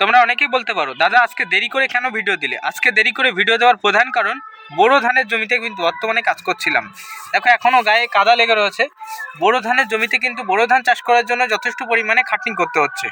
তোমরা অনেকেই বলতে পারো, দাদা, আজকে দেরি করে কেন ভিডিও দিলে? আজকে দেরি করে ভিডিও দেওয়ার প্রধান কারণ, বোরো ধানের জমিতে কিন্তু বর্তমানে কাজ করছিলাম। দেখো এখনও গায়ে কাদা লেগে রয়েছে। বোরো ধানের জমিতে কিন্তু বোরো ধান চাষ করার জন্য যথেষ্ট পরিমাণে খাটনি করতে হচ্ছে।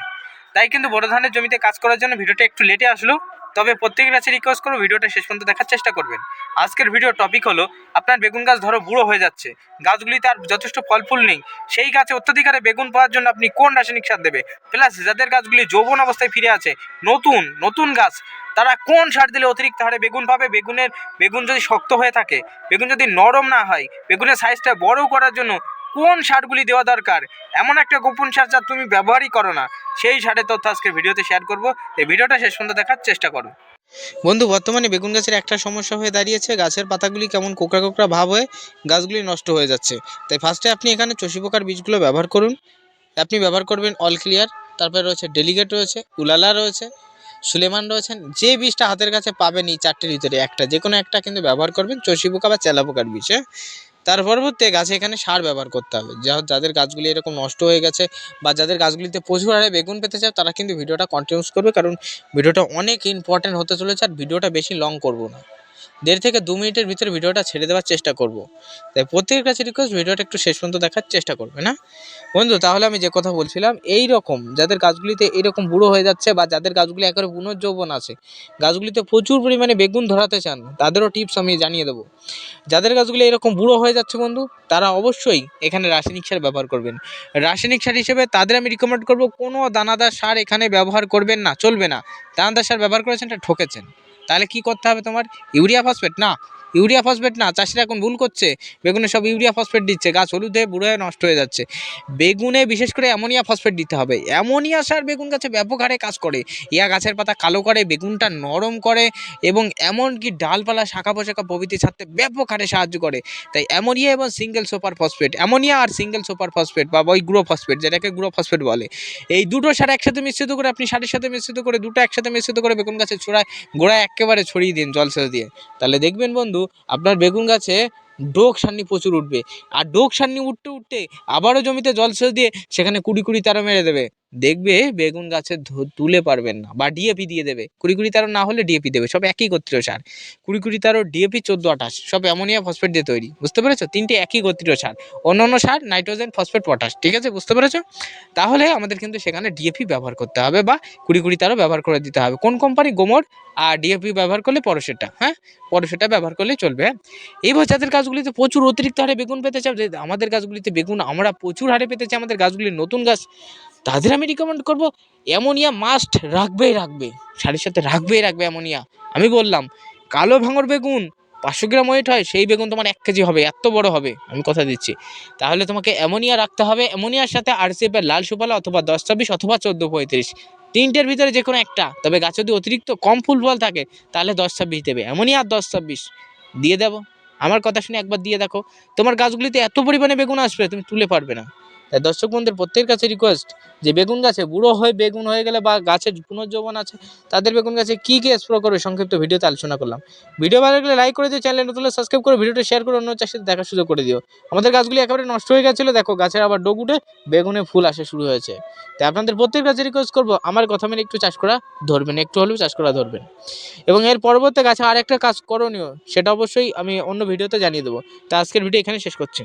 তাই কিন্তু বোরো ধানের জমিতে কাজ করার জন্য ভিডিওটা একটু লেটে আসলো। তবে প্রত্যেকের কাছে রিকোয়েস্ট করব ভিডিওটা শেষ পর্যন্ত দেখার চেষ্টা করবেন। আজকের ভিডিও টপিক হলো, আপনার বেগুন গাছ ধরো বুড়ো হয়ে যাচ্ছে। গাছগুলিতে আর যথেষ্ট ফল ফুল নেই। সেই গাছে অত্যাধিকারে বেগুন পাওয়ার জন্য আপনি কোন রাসায়নিক সার দেবে? প্লাস যাদের গাছগুলি যৌবন অবস্থায় ফিরে আছে, নতুন নতুন গাছ, তারা কোন সার দিলে অতিরিক্ত হারে বেগুন পাবে? বেগুনের, বেগুন যদি শক্ত হয়ে থাকে, বেগুন যদি নরম না হয়, বেগুনের সাইজটা বড় করার জন্য কোন সারগুলি দেওয়া দরকার? এমন একটা গোপন সার যা তুমি ব্যবহারই করো না। সেই সারের তথ্য আজকে ভিডিওতে শেয়ার করব। এই ভিডিওটা শেষ পর্যন্ত দেখার চেষ্টা করো। বন্ধু, বর্তমানে বেগুন গাছের একটা সমস্যা হয়ে দাঁড়িয়েছে। গাছের পাতাগুলি কেমন কোকড়া কোকড়া ভাব হয়ে গাছগুলি নষ্ট হয়ে যাচ্ছে। তাই ফার্স্টে আপনি এখানে চষি পোকার বীজগুলো ব্যবহার করুন। আপনি ব্যবহার করবেন অল ক্লিয়ার তারপরে রয়েছে ডেলিগেট রয়েছে, উলালা রয়েছে, সুলেমান রয়েছেন। যে বীজটা হাতের কাছে পাবেন এই চারটের ভিতরে একটা। যে কোনো একটা কিন্তু ব্যবহার করবেন চষি পোকা বা চেলা পোকার বীজ হ্যাঁ? তার পরবর্তী গাছে এখানে সার ব্যবহার করতে হবে। যা যাদের গাছগুলি এরকম নষ্ট হয়ে গেছে বা যাদের গাছগুলিতে প্রচুর হারে বেগুন পেতে চায়, তারা কিন্তু ভিডিওটা কন্টিনিউস করবে কারণ ভিডিওটা অনেক ইম্পর্টেন্ট হতে চলেছে আর ভিডিওটা বেশি লং করব না। দেড় থেকে দু মিনিটের ভিতরে ভিডিওটা ছেড়ে দেওয়ার চেষ্টা করব। তাই প্রত্যেকের কাছে রিকোয়েস্ট ভিডিওটা একটু শেষ পর্যন্ত দেখার চেষ্টা করবে, না? বন্ধু, তাহলে আমি যে কথা বলছিলাম এই রকম যাদের গাছগুলিতে এরকম বুড়ো হয়ে যাচ্ছে বা যাদের গাছগুলি একেবারে পুনর্যৌবন আছে, গাছগুলিতে প্রচুর পরিমাণে বেগুন ধরাতে চান, তাদেরও টিপস আমি জানিয়ে দেবো। যাদের গাছগুলি এরকম বুড়ো হয়ে যাচ্ছে বন্ধু, তারা অবশ্যই এখানে রাসায়নিক সার ব্যবহার করবেন। রাসায়নিক সার হিসেবে তাদের আমি রিকমেন্ড করব, কোনো দানাদার সার এখানে ব্যবহার করবেন না, চলবে না। দানাদার সার ব্যবহার করেছেন, এটা ঠকেছেন। তাহলে কি করতে হবে তোমার? ইউরিয়া ফসফেট না? ইউরিয়া ফসফেট না, চাষিরা এখন ভুল করছে। বেগুনে সব ইউরিয়া ফসফেট দিচ্ছে, গাছ হলুদ হয়ে বুড়ো হয়ে নষ্ট হয়ে যাচ্ছে। বেগুনে বিশেষ করে অ্যামোনিয়া ফসফেট দিতে হবে। অ্যামোনিয়া সার বেগুন গাছে ব্যাপক হারে কাজ করে। ইয়া গাছের পাতা কালো করে, বেগুনটা নরম করে এবং এমনকি ডালপালা, শাখা পোশাখা প্রভৃতি ছাড়তে ব্যাপক হারে সাহায্য করে। তাই অ্যামোনিয়া এবং সিঙ্গেল সুপার ফসফেট, অ্যামোনিয়া আর সিঙ্গেল সুপার ফসফেট বা ওই গ্রো ফসফেট, যেটাকে গ্রো ফসফেট বলে, এই দুটো সার একসাথে মিশ্রিত করে, আপনি সারের সাথে মিশ্রিত করে, দুটো একসাথে মিশ্রিত করে বেগুন গাছে ছড়ায় গোড়ায় একেবারে ছড়িয়ে দিন জলসেচ দিয়ে। তাহলে দেখবেন বন্ধু আপনার বেগুন গাছে ডোক সান্নি প্রচুর উঠবে। আর ডোক সান্নি উঠতে উঠতে আবারও জমিতে জল জলসেচ দিয়ে সেখানে কুড়ি কুড়ি তারা মেরে দেবে। দেখবে বেগুন গাছে তুলে পারবেন না বা ডিএপি দিয়ে দেবে। কুড়ি কুড়ি তারও না হলে ডিএপি দেবে, সব একই গোত্রীয় সার। কুড়ি কুড়ি তারও ডিএপি চোদ্দ আঠাশ, সব অ্যামোনিয়া ফসফেট দিয়ে তৈরি, বুঝতে পেরেছ? তিনটে একই গোত্রীয় সার অন্য অন্য সার নাইট্রোজেন, ফসফেট, পটাশ, ঠিক আছে? বুঝতে পেরেছ? তাহলে আমাদের কিন্তু সেখানে ডিএপি ব্যবহার করতে হবে বা কুড়ি কুড়ি তারও ব্যবহার করে দিতে হবে। কোন কোম্পানি গোমর, আর ডিএপি ব্যবহার করলে পরশেটা হ্যাঁ? পরশেটা ব্যবহার করলে চলবে হ্যাঁ? এইবার যাদের গাছগুলিতে প্রচুর অতিরিক্ত হারে বেগুন পেতে চাই আমাদের গাছগুলিতে বেগুন, আমরা প্রচুর হারে পেতে চাই, আমাদের গাছগুলি নতুন গাছ তাদের আমি রিকমেন্ড করব, অ্যামোনিয়া মাস্ট রাখবেই রাখবে। শাড়ির সাথে রাখবেই রাখবে অ্যামোনিয়া। আমি বললাম, কালো ভাঙর বেগুন পাঁচশো গ্রাম ওয়েট হয়, সেই বেগুন তোমার এক কেজি হবে, এত বড় হবে, আমি কথা দিচ্ছি। তাহলে তোমাকে অ্যামোনিয়া রাখতে হবে, অ্যামোনিয়ার সাথে আরসিএফের লাল সুপালা অথবা দশ ছাব্বিশ অথবা চোদ্দ পঁয়ত্রিশ। তিনটের ভিতরে যে কোনো একটা, তবে গাছে যদি অতিরিক্ত কম ফুল ফল থাকে, তাহলে দশ ছাব্বিশ দেবে। অ্যামোনিয়া আর দশ ছাব্বিশ। দিয়ে দেবো। আমার কথা শুনে একবার দিয়ে দেখো। তোমার গাছগুলিতে এত পরিমাণে বেগুন আসবে, তুমি তুলে পারবে না। তাই দর্শক বন্ধুদের, প্রত্যেকের কাছে রিকোয়েস্ট যে বেগুন গাছে বুড়ো হয়ে বেগুন হয়ে গেলে বা গাছের পুনর্জীবন আছে, তাদের বেগুন গাছে কী কী স্প্রে করবে সংক্ষিপ্ত ভিডিওতে আলোচনা করলাম। ভিডিও ভালো লাগলে লাইক করে দিও চ্যানেল নতুন সাবস্ক্রাইব করে ভিডিওটা শেয়ার করে অন্য চাষিদের দেখার সুযোগ করে দিও। আমাদের গাছগুলি একেবারে নষ্ট হয়ে গেছিল, দেখো গাছের আবার ডোগ উঠে বেগুনে ফুল আসা শুরু হয়েছে। তাই আপনাদের প্রত্যেকের কাছে রিকোয়েস্ট করব, আমার কথা মেনে একটু চাষ করা ধরবেন, একটু হলেও চাষ করা ধরবেন। এবং এর পরবর্তী গাছে আরেকটা কাজ করণীয়, সেটা অবশ্যই আমি অন্য ভিডিওতে জানিয়ে দেবো। তা আজকের ভিডিও এখানে শেষ করছি।